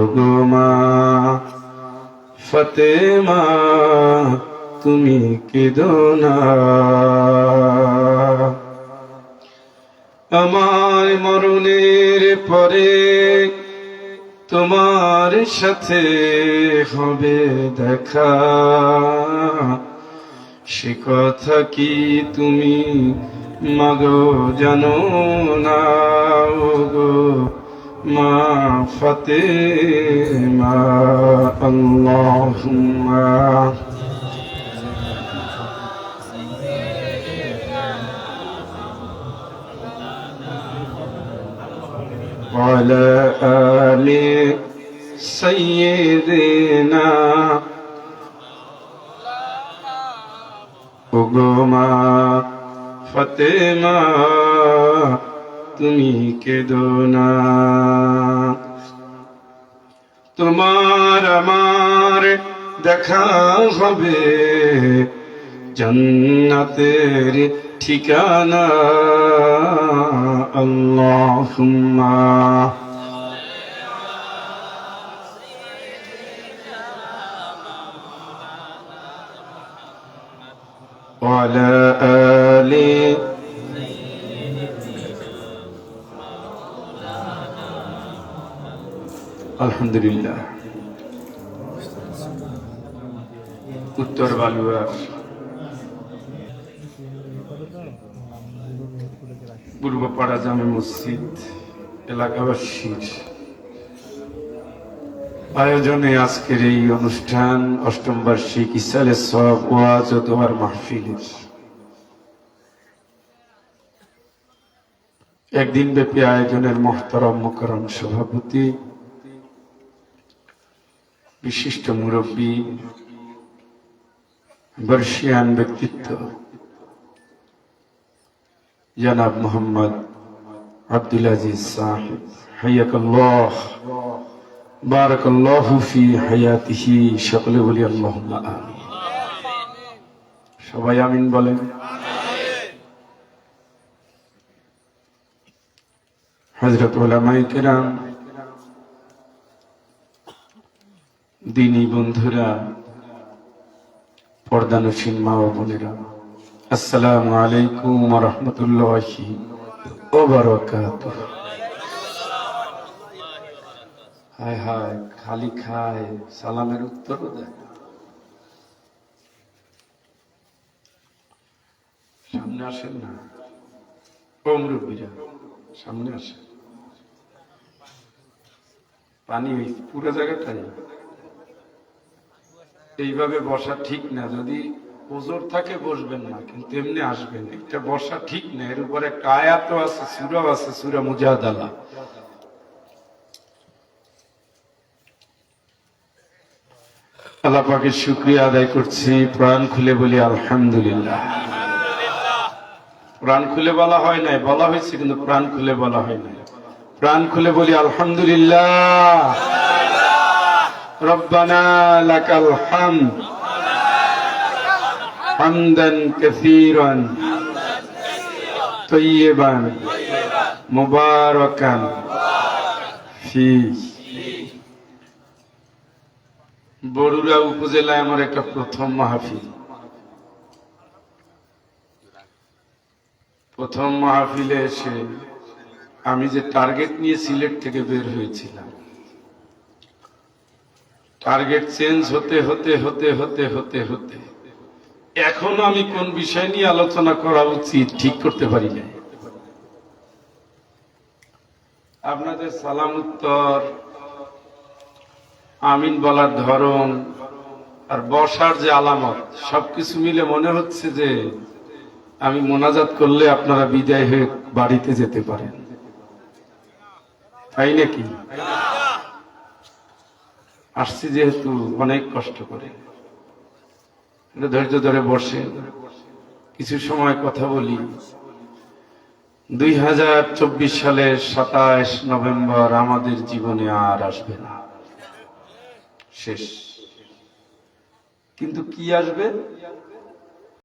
ওগোমা ফতেমা, তুমি কেদো না আমার মরণের পরে তোমার সাথে হবে দেখা। সে কথা কি তুমি মাগো জানো না গো মা ফতে মা আল্লাহুম্মা وعلى آل سيدنا ওগোমা ফতেমা তুমি কেদো না তোমার আমার দেখা হবে জন্নতের ঠিকানা আল্লাহুম্মা وعلى আলহামদুলিল্লাহ। উত্তর বালুয়া পূর্বপাড়া জামে মসজিদ এলাকাবাসীর আয়োজনে আজকের এই অনুষ্ঠান অষ্টম বার্ষিক ইসালে সব ওয়াজ ও দোয়ার মাহফিলের। একদিন ব্যাপী আয়োজনের মহতরম মকরম সভাপতি, বিশিষ্ট মুরব্বী, বর্ষিয়ান ব্যক্তিত্ব, জনাব মোহাম্মদ আব্দুল আজিজ সাহেব হাইয়াকাল্লাহ বারাকাল্লাহু হায়াতিহি সকলে বলি আমিন। সবাই আমিন বলেন। হযরত উলামায়ে কেরাম, দিনী বন্ধুরা, পর্দানসীন মা ও বোনেরা, আসসালামু আলাইকুম রাহমাতুল্লাহি হায় হায়, খালি খায়, সালামের উত্তরও দেয় সামনে আসেন না? ও মুরব্বীরা, সামনে আসেন। পানি ওই পুরো জায়গাটাই। এইভাবে বসা ঠিক না। যদি ওজোর থাকে বসবেন না কিন্তু এমনি আসবেন। এটা বসা ঠিক না। এর উপর একটা আয়াত আছে সুরাও আছে সুরা মুজাহাদালা। আল্লাহ পাকের শুক্রিয়া আদায় করছি। প্রাণ খুলে বলি আলহামদুলিল্লাহ। প্রাণ খুলে বলা হয় নাই বলা হয়েছে কিন্তু প্রাণ খুলে বলা হয় নাই। প্রাণ খুলে বলি আলহামদুলিল্লাহ। রব্বানা বড়ুরা উপজেলায় আমার একটা প্রথম মাহফিল। প্রথম মাহফিলে এসে আমি যে টার্গেট নিয়ে সিলেট থেকে বের হয়েছিলাম। টার্গেট চেঞ্জ হতে হতে হতে হতে হতে হতে, এখনও আমি কোন বিষয় নিয়ে আলোচনা করা উচিত ঠিক করতে পারি না আপনাদের সালাম উত্তর, আমিন বলার ধরন, আর বসার যে আলামত, সবকিছু মিলে মনে হচ্ছে যে আমি মোনাজাত করলে আপনারা বিদায় হয়ে বাড়িতে যেতে পারেন। তাই নাকি? আসছি যেহেতু অনেক কষ্ট করে। ধৈর্য ধরে বসে। কিছু সময় কথা বলি। দুই হাজার চব্বিশ সালের সাতাশ নভেম্বর আমাদের জীবনে আর আসবে না। শেষ। কিন্তু কি আসবে?